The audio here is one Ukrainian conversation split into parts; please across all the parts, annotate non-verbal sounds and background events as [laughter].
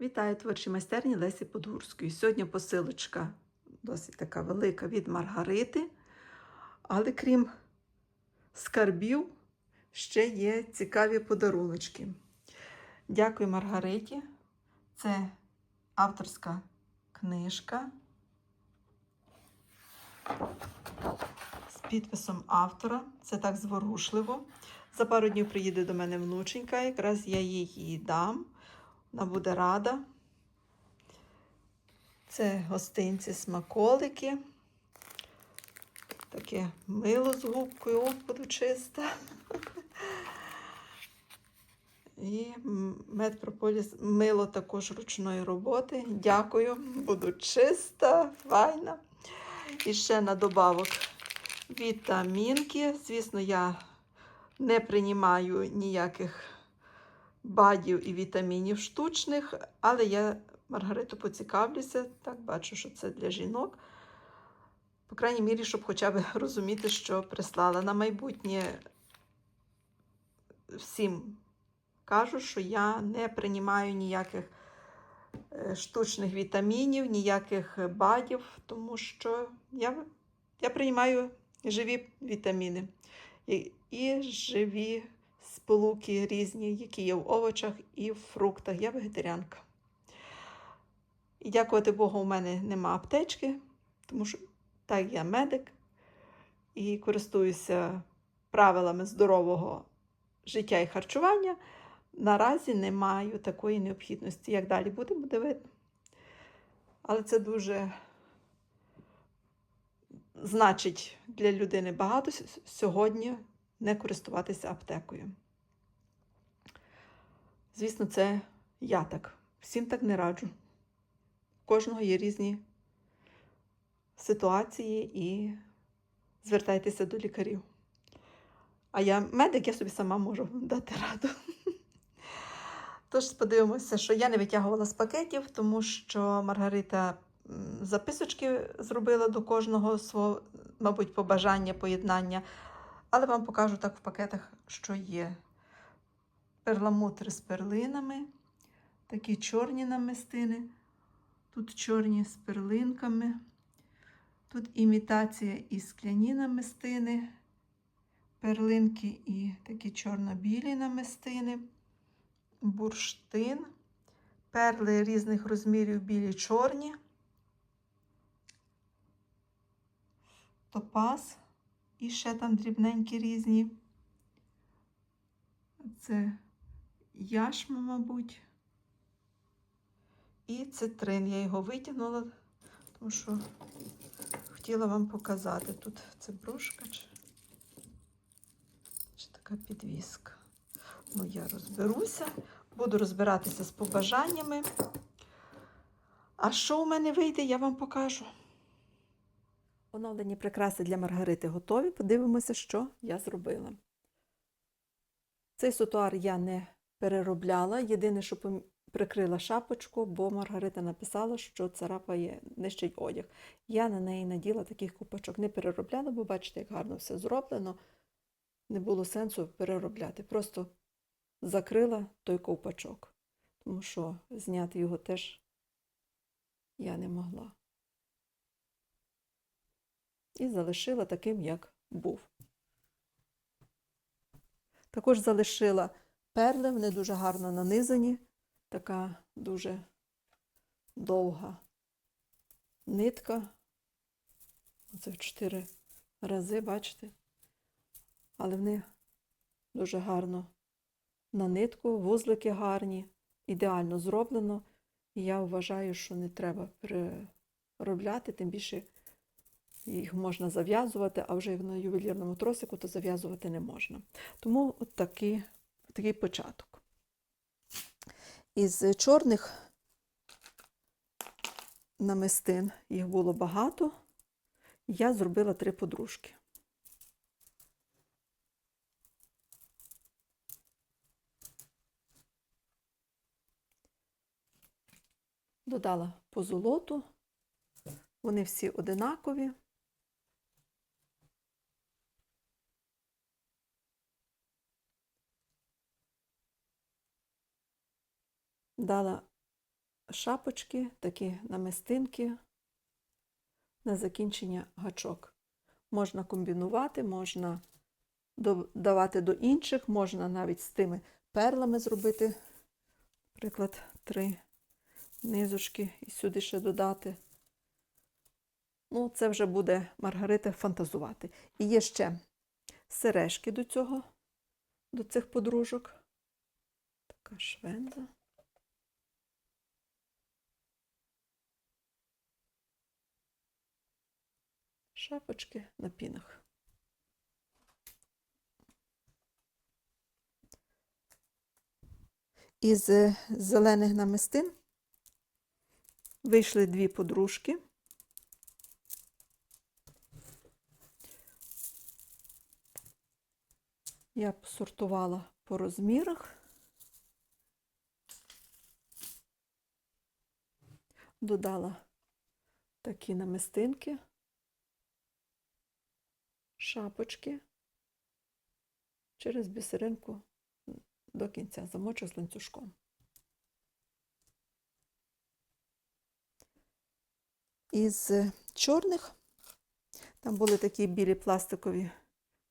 Вітаю творчі майстерні Лесі Подгурської. Сьогодні посилочка досить така велика від Маргарити, але крім скарбів, ще є цікаві подаруночки. Дякую Маргариті. Це авторська книжка з підписом автора. Це так зворушливо. За пару днів приїде до мене внученька, якраз я їй дам. Вона буде рада. Це гостинці смаколики. Таке мило з губкою, О, буду чиста. І медпрополіс мило також ручної роботи. Дякую, буду чиста, файна. І ще на добавок вітамінки. Звісно, я не приймаю ніяких бадів і вітамінів штучних, але я Маргариту поцікавлюся, так бачу, що це для жінок. По крайній мірі, щоб хоча б [laughs] розуміти, що прислала на майбутнє. Всім кажу, що я не приймаю ніяких е, штучних вітамінів, ніяких бадів, тому що я, я приймаю живі вітаміни і, і живі сполуки різні, які є в овочах і в фруктах. Я вегетаріанка. І дякувати Богу, у мене нема аптечки, тому що так я медик і користуюся правилами здорового життя і харчування. Наразі не маю такої необхідності. Як далі буде, буде видно. Але це дуже значить для людини багато сьогодні не користуватися аптекою. Звісно, це я так. Всім так не раджу. У кожного є різні ситуації і звертайтеся до лікарів. А я медик, я собі сама можу дати раду. Тож подивимося, що я не витягувала з пакетів, тому що Маргарита записочки зробила до кожного свого, мабуть, побажання, поєднання. Але вам покажу так в пакетах, що є перламутри з перлинами, такі чорні намистини. Тут чорні з перлинками, тут імітація і скляні намистини, перлинки і такі чорно-білі намистини, бурштин, перли різних розмірів білі чорні, топаз і ще там дрібненькі різні. Це яшма, мабуть. І цитрин. Я його витягнула, тому що хотіла вам показати. Тут це брошка чи, чи така підвіска. Ну, я розберуся, буду розбиратися з побажаннями. А що у мене вийде, я вам покажу. Оновлені прикраси для Маргарити готові. Подивимося, що я зробила. Цей сутуар я не переробляла. Єдине, що прикрила шапочку, бо Маргарита написала, що царапає нищить одяг. Я на неї наділа таких купачок. Не переробляла, бо бачите, як гарно все зроблено. Не було сенсу переробляти. Просто закрила той ковпачок, тому що зняти його теж я не могла. І залишила таким, як був. Також залишила перли, вони дуже гарно нанизані, така дуже довга нитка. Оце в чотири рази, бачите? Але вони дуже гарно на нитку, вузлики гарні, ідеально зроблено. І я вважаю, що не треба переробляти, тим більше їх можна зав'язувати, а вже на ювелірному тросику то зав'язувати не можна. Тому от такий, такий початок. Із чорних намистин їх було багато, я зробила три подружки. Додала позолоту, вони всі одинакові. Дала шапочки, такі намистинки на закінчення гачок. Можна комбінувати, можна додавати до інших, можна навіть з тими перлами зробити, наприклад, три низочки і сюди ще додати. Ну, це вже буде Маргарита фантазувати. І є ще сережки до цього, до цих подружок. Така швенза. Шапочки на пінах. Із е, зелених намистин вийшли дві подружки. Я посортувала по розмірах. Додала такі намистинки, шапочки через бісеринку до кінця замочу з ланцюжком. Із чорних там були такі білі пластикові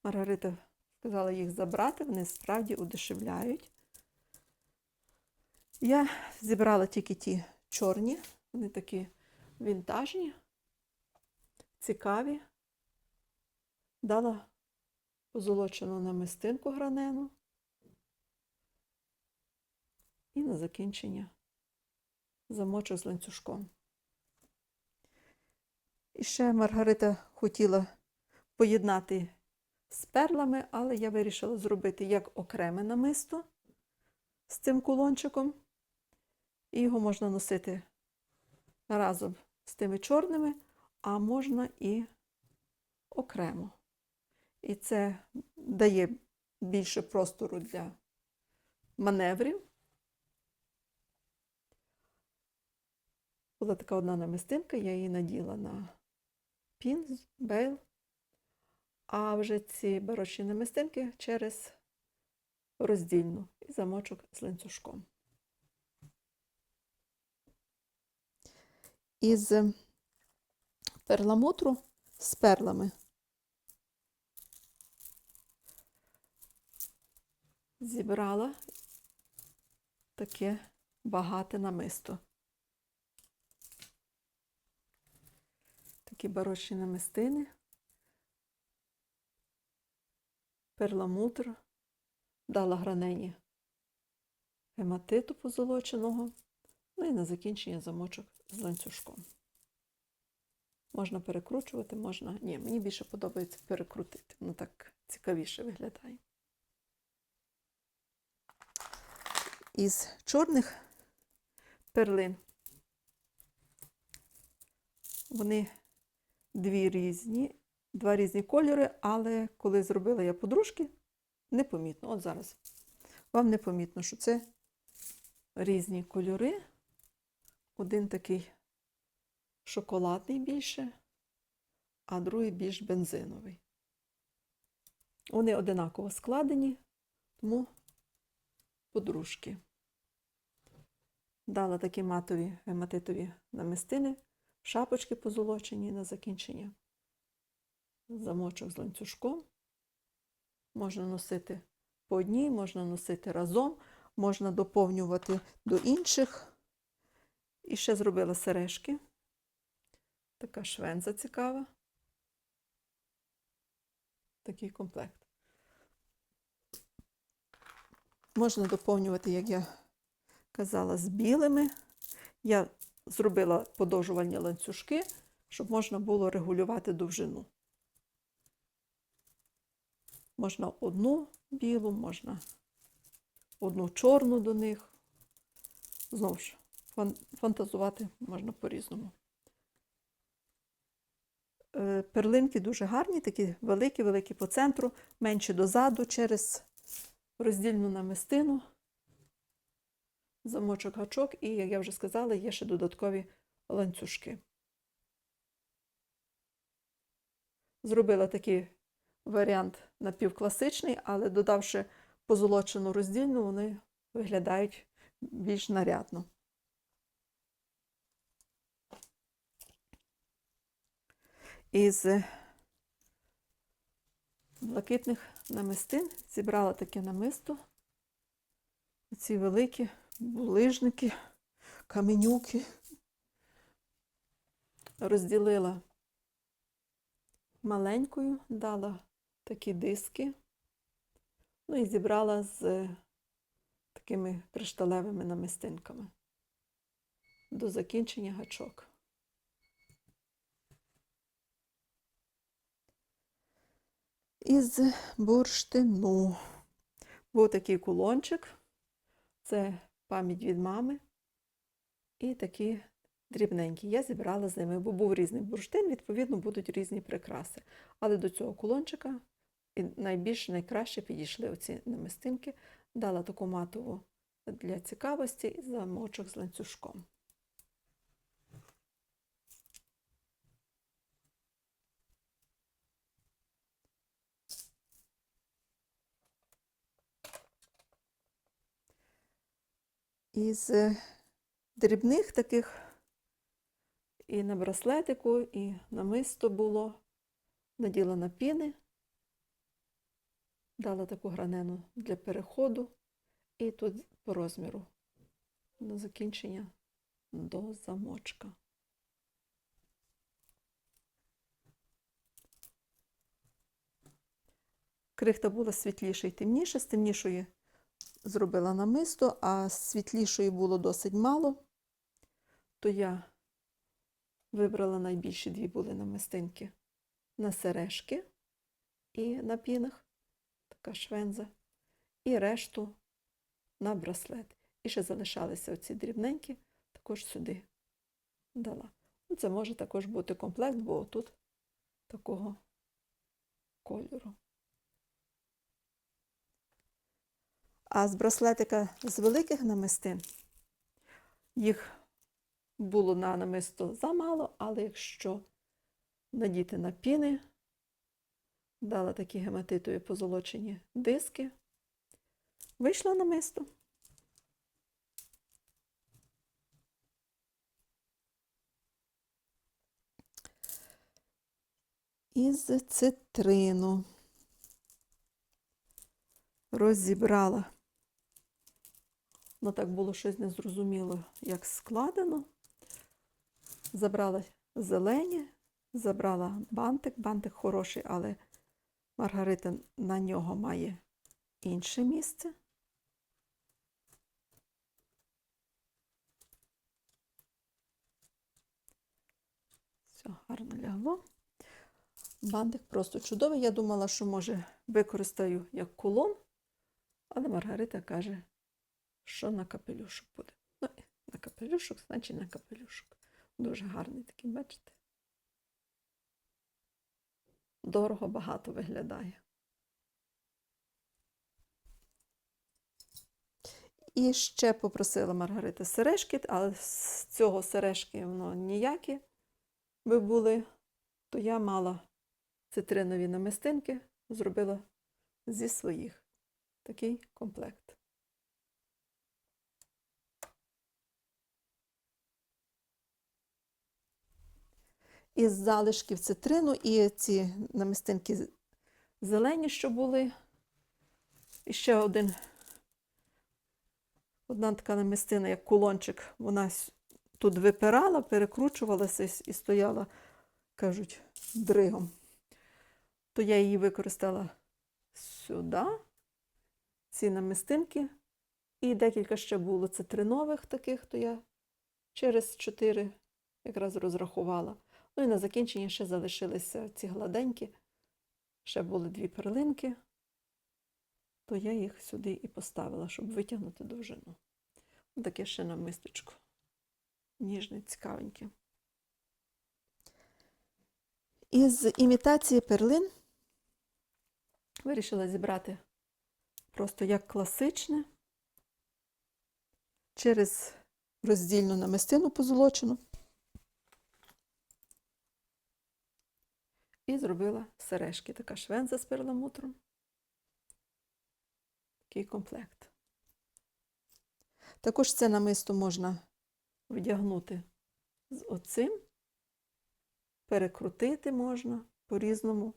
Маргарита сказала їх забрати, вони справді удешевляють. Я зібрала тільки ті чорні, вони такі вінтажні, цікаві. Дала позолочену намистинку гранену. І на закінчення замочу з ланцюжком. І ще Маргарита хотіла поєднати з перлами, але я вирішила зробити як окреме намисто з цим кулончиком. І його можна носити разом з тими чорними, а можна і окремо. І це дає більше простору для маневрів. Була така одна намистинка, я її наділа на пін, бейл, а вже ці барочні намистинки через роздільну і замочок з ланцюжком. Із перламутру з перлами зібрала таке багате намисто. Такі барочні намистини, перламутр, дала гранені гематиту позолоченого, ну і на закінчення замочок з ланцюжком. Можна перекручувати, можна. Ні, мені більше подобається перекрутити, воно так цікавіше виглядає. Із чорних перлин вони дві різні, два різні кольори, але коли зробила я подружки, непомітно. От зараз вам непомітно, що це різні кольори. Один такий шоколадний більше, а другий більш бензиновий. Вони одинаково складені, тому подружки. Дала такі матові гематитові намистини, шапочки позолочені на закінчення, замочок з ланцюжком. Можна носити по одній, можна носити разом, можна доповнювати до інших. І ще зробила сережки. Така швенза цікава. Такий комплект. Можна доповнювати, як я казала, з білими. Я зробила подовжувальні ланцюжки, щоб можна було регулювати довжину. Можна одну білу, можна одну чорну до них. Знову ж, фантазувати можна по-різному. Е, перлинки дуже гарні, такі великі-великі по центру, менші дозаду через роздільну намистину, замочок гачок, і, як я вже сказала, є ще додаткові ланцюжки. Зробила такий варіант напівкласичний, але додавши позолочену роздільну, вони виглядають більш нарядно. Із блакитних намистин зібрала таке намисто. Ці великі булижники, каменюки. Розділила маленькою, дала такі диски. Ну і зібрала з такими кришталевими намистинками до закінчення гачок. Із бурштину. Був такий кулончик, це пам'ять від мами. І такі дрібненькі. Я зібрала з ними, бо був різний бурштин, відповідно, будуть різні прикраси. Але до цього кулончика найбільш найкраще підійшли оці намистинки. Дала таку матову для цікавості замочок з ланцюжком. Із е, дрібних таких і на браслетику, і намисто було. Наділена піни, дала таку гранену для переходу, і тут по розміру на закінчення до замочка. Крихта була світліша і темніша, з темнішої зробила намисто, а світлішої було досить мало, то я вибрала найбільші дві були намистинки на сережки і на пінах, така швенза, і решту на браслет. І ще залишалися оці дрібненькі, також сюди дала. Це може також бути комплект, бо тут такого кольору. А з браслетика з великих намистин їх було на намисто замало, але якщо надіти на піни, дала такі гематитові позолочені диски, вийшло намисто. Із цитрину розібрала. Ну, так було щось незрозуміло, як складено. Забрала зелені, забрала бантик. Бантик хороший, але Маргарита на нього має інше місце. Все, гарно лягло. Бантик просто чудовий. Я думала, що, може, використаю як кулон, але Маргарита каже, що на капелюшок буде. Ну, на капелюшок, значить на капелюшок. Дуже гарний такий, бачите? Дорого багато виглядає. І ще попросила Маргарита сережки, але з цього сережки воно ніякі би були, то я мала цитринові намистинки, зробила зі своїх такий комплект. Із залишків цитрину і ці намистинки зелені, що були. І ще один, одна така намистина, як кулончик, вона тут випирала, перекручувалася і стояла, кажуть, дригом. То я її використала сюди, ці намистинки. І декілька ще було цитринових таких, то я через чотири якраз розрахувала. Ну і на закінчення ще залишилися ці гладенькі. Ще були дві перлинки, то я їх сюди і поставила, щоб витягнути довжину. Ось таке ще намисточко. Ніжне, цікавеньке. Із імітації перлин вирішила зібрати просто як класичне через роздільну намистину позолочену. І зробила сережки. Така швенза з перламутром. Такий комплект. Також це намисто можна вдягнути з оцим перекрутити можна по-різному.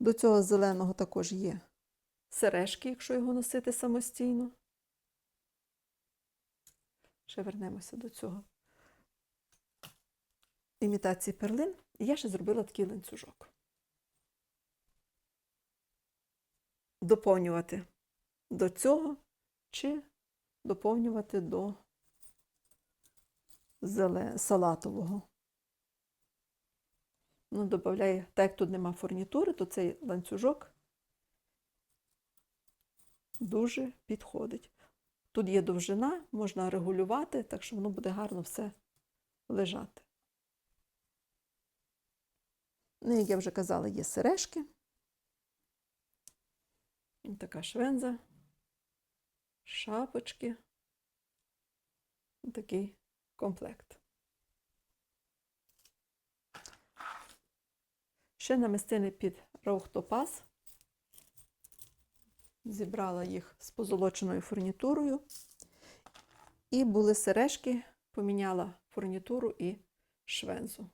До цього зеленого також є сережки, якщо його носити самостійно. Ще вернемося до цього. Імітації перлин. І я ще зробила такий ланцюжок. Доповнювати до цього чи доповнювати до салатового. Ну, додаю, так як тут нема фурнітури, то цей ланцюжок дуже підходить. Тут є довжина, можна регулювати, так що воно буде гарно все лежати. Ну, як я вже казала, є сережки. Ось така швенза, шапочки. Такий комплект. Ще намистини під раухтопаз. Зібрала їх з позолоченою фурнітурою. І були сережки, поміняла фурнітуру і швензу.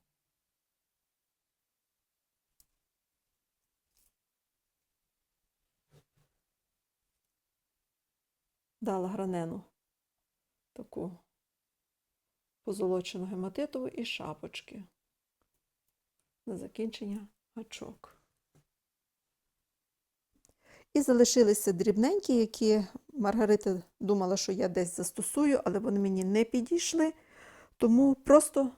Дала гранену таку позолочену гематитову і шапочки на закінчення гачок. І залишилися дрібненькі, які Маргарита думала, що я десь застосую, але вони мені не підійшли. Тому просто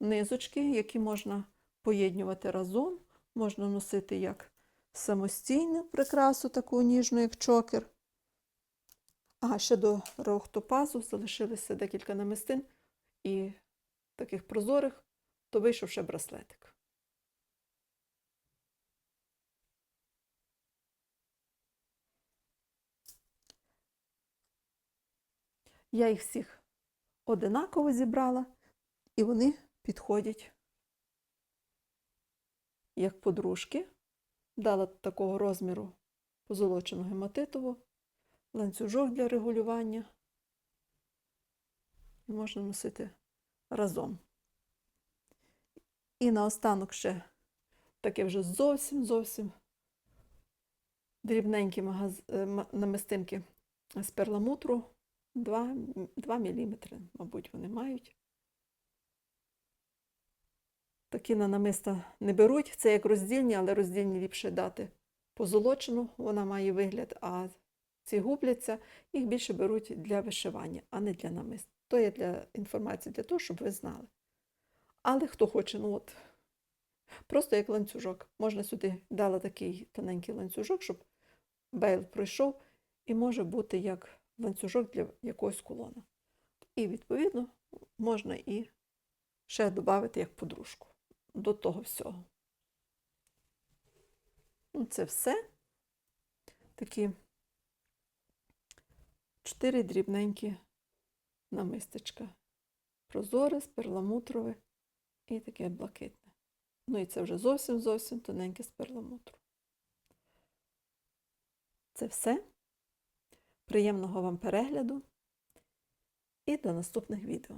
низочки, які можна поєднювати разом, можна носити як самостійну прикрасу, таку ніжну, як чокер. А ще до рохтопазу залишилося декілька намистин і таких прозорих, то вийшов ще браслетик. Я їх всіх одинаково зібрала, і вони підходять як подружки. Дала такого розміру позолочену гематитову, ланцюжок для регулювання. Можна носити разом. І наостанок ще таке вже зовсім зовсім дрібненькі магаз... намистинки з перламутру. 2, 2 мм, мабуть, вони мають. Такі на намиста не беруть. Це як роздільні, але роздільні ліпше дати позолочену, вона має вигляд, а ці губляться, їх більше беруть для вишивання, а не для намист. То є для інформації, для того, щоб ви знали. Але хто хоче, ну от, просто як ланцюжок. Можна сюди дала такий тоненький ланцюжок, щоб бейл пройшов, і може бути як ланцюжок для якогось кулона. І, відповідно, можна і ще додати як подружку до того всього. Ну, Це все такі чотири дрібненькі намистечка. Прозоре, перламутрове і таке блакитне. Ну і це вже зовсім зовсім тоненьке з. Це все. Приємного вам перегляду і до наступних відео.